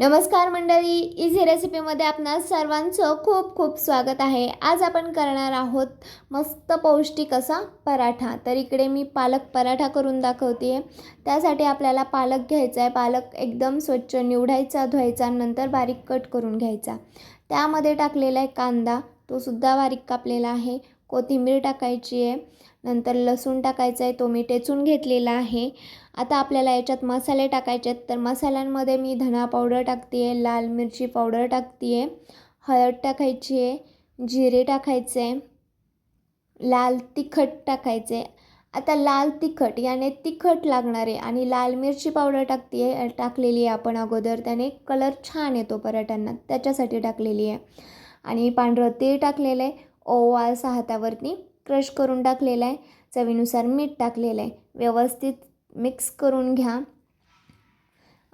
नमस्कार मंडळी इझी रेसिपीमध्ये आपणा सर्वांचं खूप खूप स्वागत आहे. आज आपण करणार आहोत मस्त पौष्टिक असा पराठा. तर इकडे मी पालक पराठा करून दाखवते आहे त्यासाठी आपल्याला पालक घ्यायचा आहे पालक एकदम स्वच्छ निवडायचा धुवायचा नंतर बारीक कट करून घ्यायचा. त्यामध्ये टाकलेला आहे कांदा. तो सुद्धा बारीक कापलेला आहे. कोथिंबीर टाकायची आहे नंतर लसूण टाकायचा आहे तो मी टेचून घेतलेला आहे. आता आपल्याला याच्यात मसाले टाकायचे आहेत. तर मसाल्यांमध्ये मी धना पावडर टाकते आहे लाल मिरची पावडर टाकते आहे हळद टाकायची आहे जिरे टाकायचे लाल तिखट टाकायचे आता लाल तिखट याने तिखट लागणार आहे आणि लाल मिरची पावडर टाकते आहे टाकलेली आहे आपण अगोदर. त्याने कलर छान येतो पराठ्यांना त्याच्यासाठी टाकलेली आहे. आणि पांढरं तीळ टाकलेलं आहे ओवा असा हातावरती क्रश करून टाकलेला आहे. चवीनुसार मीठ टाकलेलं आहे. व्यवस्थित मिक्स करून घ्या.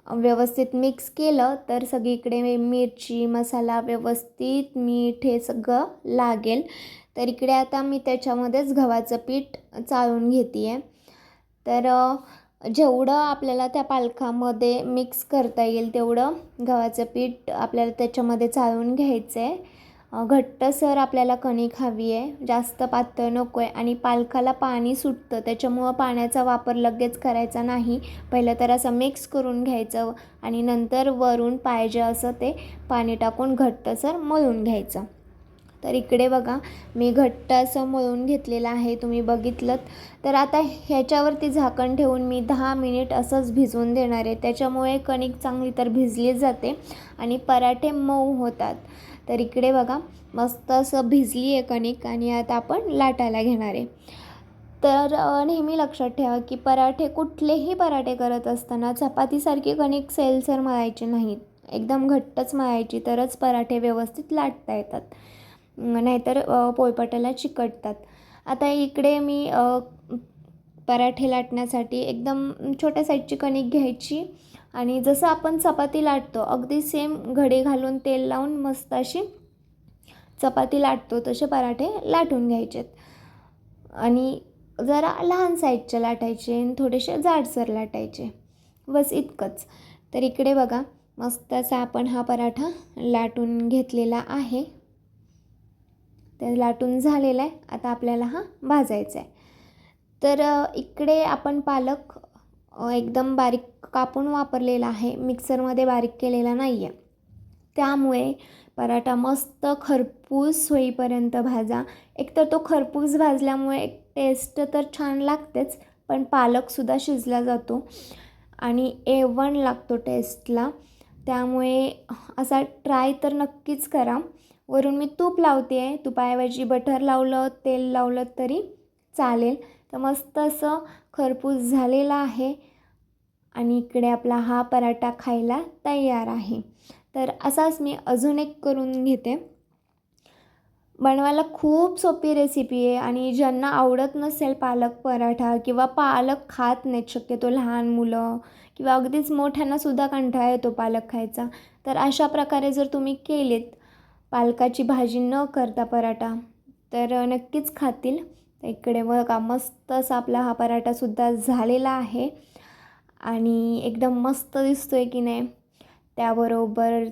व्यवस्थित मिक्स केलं तर सगळीकडे मिरची मसाला व्यवस्थित मीठ हे सगळं लागेल. तर इकडे आता मी त्याच्यामध्येच गव्हाचं पीठ चाळून घेते आहे तर जेवढं आपल्याला त्या पालखामध्ये मिक्स करता येईल तेवढं गव्हाचं पीठ आपल्याला त्याच्यामध्ये चाळून घ्यायचं आहे घट्टसर आपल्याला कणिक हवी आहे जास्त पातळ नको आहे आणि पालखाला पाणी सुटतं त्याच्यामुळं पाण्याचा वापर लगेच करायचा नाही. पहिलं तर असं मिक्स करून घ्यायचं आणि नंतर वरून पाहिजे असं ते पाणी टाकून घट्टसर मळून घ्यायचं. तर इकडे बघा मी घट्ट असं मळून घेतलेलं आहे तुम्ही बघितलं तर आता ह्याच्यावरती झाकण ठेवून मी दहा मिनिट असंच भिजवून देणार आहे. त्याच्यामुळे कणिक चांगली तर भिजली जाते आणि पराठे मऊ होतात. तर इकडे बघा मस्त असं भिजली आहे कणिक आणि आता आपण लाटायला घेणार आहे. तर नेहमी लक्षात ठेवा की पराठे कुठलेही पराठे करत असताना चपातीसारखी कणिक सैलसर मळायची नाहीत एकदम घट्टच मळायची तरच पराठे व्यवस्थित लाटता येतात. नाहीतर पोळपाटाला चिकटतात. आता इकडे मी पराठे लाटण्यासाठी एकदम छोट्या साईजची कणिक घ्यायची. आणि जसं आपण चपाती लाटतो अगदी सेम घडे घालून तेल लावून मस्त अशी चपाती लाटतो तसे पराठे लाटून घ्यायचेत. आणि जरा लहान साईजचे लाटायचे आणि थोडेसे जाडसर लाटायचे. बस इतकंच. तर इकडे बघा मस्त असा आपण हा पराठा लाटून घेतलेला आहे. तर लाटून झालेला आहे. आता आपल्याला हा भाजायचा आहे. तर इकडे आपण पालक एकदम बारीक कापून वापरलेला आहे. मिक्सरमध्ये बारीक केलेला नाही आहे त्यामुळे पराठा मस्त खरपूस होईपर्यंत भाजा. एकतर तो खरपूस भाजल्यामुळे एक टेस्ट तर छान लागतेच पण पालकसुद्धा शिजला जातो आणि ए वन लागतो टेस्टला त्यामुळे असा ट्राय तर नक्कीच करा. वरून मी तूप लावते आहे तुपाऐवजी बटर लावलं तेल लावलं तरी चालेल. तर मस्त असं खरपूस झालेला आहे. आणि इकडे आपला हा पराठा खायला तयार आहे. तर असाच मी अजून एक करून घेते. बनवायला खूप सोपी रेसिपी आहे आणि ज्यांना आवडत नसेल पालक पराठा किंवा पालक खात नाहीत शक्यतो लहान मुलं किंवा अगदीच मोठ्यांनासुद्धा कंटाळा येतो पालक खायचा तर अशा प्रकारे जर तुम्ही केलेत पालकाची भाजी न करता पराठा तर नक्कीच खातील. इकडे बघा मस्त असा आपला हा पराठासुद्धा झालेला आहे. आणि एकदम मस्त दिसतो आहे की नाही. त्याबरोबर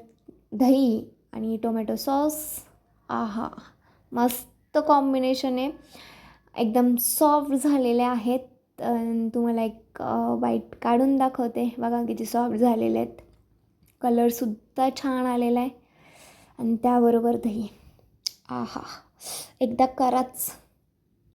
दही आणि टोमॅटो सॉस. आहा मस्त कॉम्बिनेशन आहे. एकदम सॉफ्ट झालेले आहेत. तुम्हाला एक वाईट काढून दाखवते. बघा किती सॉफ्ट झालेले आहेत. कलरसुद्धा छान आलेला आहे. आणि त्याबरोबर दही. आहा एकदा कराच.